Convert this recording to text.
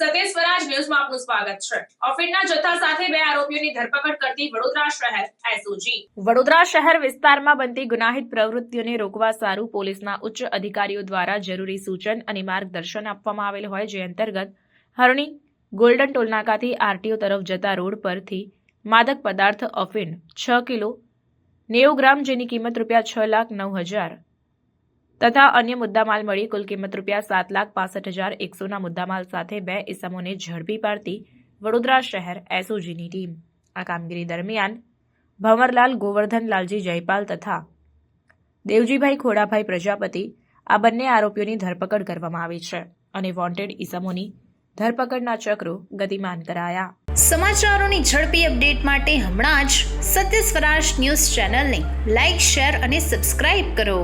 ન્યૂઝમાં આપનું સ્વાગત છે. ઓફિડના જથ્થા સાથે બે આરોપીઓની ધરપકડ કરતી વડોદરા શહેર એસઓજી. વડોદરા શહેર વિસ્તારમાં બનતી ગુનાહિત પ્રવૃત્તિઓને રોકવા સારું પોલીસના ઉચ્ચ અધિકારીઓ દ્વારા જરૂરી સૂચન અને માર્ગદર્શન આપવામાં આવેલ હોય જે અંતર્ગત હરણી, ગોલ્ડન ટોલનાકાથી આરટીઓ તરફ જતા રોડ પરથી માદક પદાર્થ અફીણ છ કિલો, નેવું ગ્રામ જેની કિંમત રૂપિયા છ લાખ નવ હજાર તથા અન્ય મુદ્દામાલ મળી કુલ કિંમત રૂપિયા સાત લાખ પાસઠ હજાર એકસોના મુદ્દામાલ સાથે બે ઇસમોને ઝડપી પાડતી વડોદરા શહેર એસઓજીની ટીમ. આ કામગીરી દરમિયાન ભંવરલાલ ગોવર્ધનલાલજી જયપાલ તથા દેવજીભાઈ ખોડાભાઈ પ્રજાપતિ આ બંને આરોપીઓની ધરપકડ કરવામાં આવી છે અને વોન્ટેડ ઇસમોની ધરપકડના ચક્રો ગતિમાન કરાયા. સમાચારોની ઝડપી અપડેટ માટે હમણાં જ સત્ય સ્વરાજ ન્યૂઝ ચેનલને લાઇક શેર અને સબસ્ક્રાઇબ કરો.